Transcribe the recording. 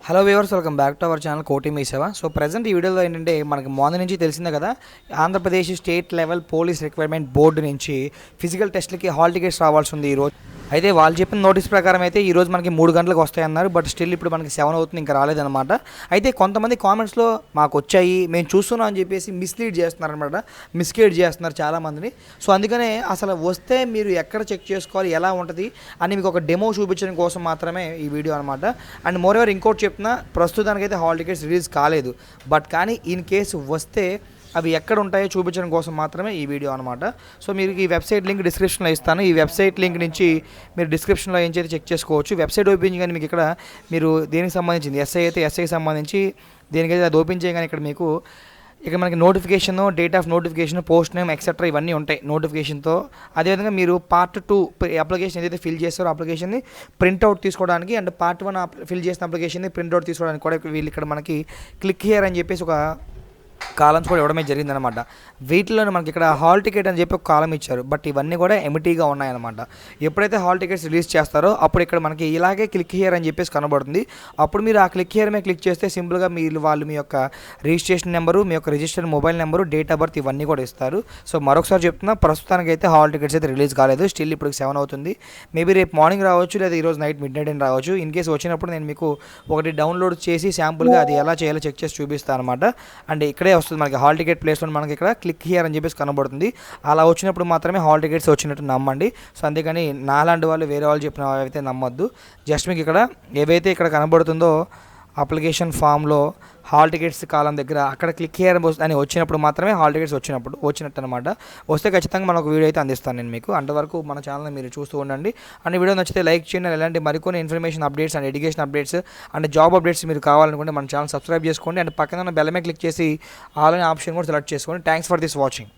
Hello viewers welcome back to our channel కోటి మీ సేవ సో ప్రజెంట్ ఈ వీడియోలో ఏంటంటే మనకి మార్నింగ్ నుంచి తెలిసిందే కదా Andhra Pradesh state level police requirement board నుంచి ఫిజికల్ టెస్ట్లకి హాల్ టికెట్స్ రావాల్సి ఉంది ఈరోజు అయితే వాళ్ళు చెప్పిన నోటీస్ ప్రకారం అయితే ఈ రోజు మనకి మూడు గంటలకు వస్తాయన్నారు బట్ స్టిల్ ఇప్పుడు మనకి సెవెన్ అవుతుంది ఇంకా రాలేదన్నమాట. అయితే కొంతమంది కామెంట్స్లో మాకు వచ్చాయి మేము చూస్తున్నాం అని చెప్పేసి మిస్లీడ్ చేస్తున్నారు అనమాట మిస్గైడ్ చేస్తున్నారు చాలామందిని. సో అందుకనే అసలు వస్తే మీరు ఎక్కడ చెక్ చేసుకోవాలి ఎలా ఉంటుంది అని మీకు ఒక డెమో చూపించడం కోసం మాత్రమే ఈ వీడియో అనమాట అండ్ మోర్ ఎవర్ ఇంకోటి చెప్తున్నా ప్రస్తుతానికైతే హాల్ టికెట్స్ రిలీజ్ కాలేదు. బట్ కానీ ఇన్ కేసు వస్తే అవి ఎక్కడ ఉంటాయో చూపించడం కోసం మాత్రమే ఈ వీడియో అనమాట సో మీరు ఈ వెబ్సైట్ లింక్ డిస్క్రిప్షన్లో ఇస్తాను. ఈ వెబ్సైట్ లింక్ నుంచి మీరు డిస్క్రిప్షన్లో ఏం చేస్తే చెక్ చేసుకోవచ్చు. వెబ్సైట్ ఓపెన్ చేయగానే మీకు ఇక్కడ మీరు దేనికి సంబంధించింది? ఎస్ఐ అయితే ఎస్ఐకి సంబంధించి దేనికైతే అది ఓపెన్ చేయగానే ఇక్కడ మీకు ఇక మనకి notification date of notification post name etcetera ఇవన్నీ ఉంటాయి నోటిఫికేషన్తో. అదేవిధంగా మీరు పార్ట్ టూ అప్లికేషన్ ఏదైతే ఫిల్ చేస్తారో అప్లికేషన్ని ప్రింట్అవుట్ తీసుకోవడానికి అండ్ పార్ట్ వన్ ఫిల్ చేసిన అప్లికేషన్ని ప్రింట్అవుట్ తీసుకోవడానికి కూడా వీళ్ళు ఇక్కడ మనకి క్లిక్ హియర్ అని చెప్పేసి ఒక కాలమ్స్ కూడా ఇవ్వడమే జరిగిందనమాట వీటిలోనే మనకి ఇక్కడ హాల్ టికెట్ అని చెప్పి ఒక కాలం ఇచ్చారు. బట్ ఇవన్నీ కూడా ఎమిటీగా ఉన్నాయన్నమాట. ఎప్పుడైతే హాల్ టికెట్స్ రిలీజ్ చేస్తారో అప్పుడు ఇక్కడ మనకి ఇలాగే క్లిక్ హియర్ అని చెప్పేసి కనబడుతుంది. అప్పుడు మీరు ఆ క్లిక్ హియర్ మీద క్లిక్ చేస్తే సింపుల్గా మీరు వాళ్ళు మీ యొక్క రిజిస్ట్రేషన్ నెంబరు మీ యొక్క register mobile number date of birth ఇవన్నీ కూడా ఇస్తారు. సో మరొకసారి చెప్తున్నా ప్రస్తుతానికి అయితే హాల్ టికెట్స్ అయితే రిలీజ్ కాలేదు. స్టిల్ ఇప్పుడు సెవెన్ అవుతుంది. మేబీ రేపు మార్నింగ్ రావచ్చు లేదా ఈరోజు నైట్ మిడ్ నైట్ అని రావచ్చు. ఇన్ కేసు వచ్చినప్పుడు నేను మీకు ఒకటి డౌన్లోడ్ చేసి శాంపుల్గా అది ఎలా చేయాలో చెక్ చేసి చూపిస్తాను అనమాట అండ్ ఇక్కడే వస్తుంది మనకి హాల్ టికెట్ ప్లేస్లో మనకి ఇక్కడ క్లిక్ హియర్ అని చెప్పేసి కనబడుతుంది. అలా వచ్చినప్పుడు మాత్రమే హాల్ టికెట్స్ వచ్చినట్టు నమ్మండి. సో అందుకని నాలాంటి వాళ్ళు వేరే వాళ్ళు చెప్పిన అయితే నమ్మొద్దు. జస్ట్ మీకు ఇక్కడ ఏవైతే ఇక్కడ కనబడుతుందో అప్లికేషన్ ఫామ్లో హాల్ టికెట్స్ కాలం దగ్గర అక్కడ క్లిక్ చేయడం అని వచ్చినప్పుడు మాత్రమే హాల్ టికెట్స్ వచ్చినప్పుడు వచ్చినట్టు అనమాట వస్తే ఖచ్చితంగా మనకు వీడియో అయితే అందిస్తాను నేను మీకు. అంతవరకు మన ఛానల్ని మీరు చూస్తూ ఉండండి. అండ్ వీడియో నచ్చితే లైక్ చేయండి. ఇలాంటి మరికొన్ని information updates and education updates and job updates మీరు కావాలనుకుంటే మన ఛానల్ సబ్స్క్రైబ్ చేసుకోండి. అండ్ పక్కన బెల్లమే క్లిక్ చేసి ఆల్ అనే ఆప్షన్ కూడా సెలెక్ట్ చేసుకోండి. Thanks for this watching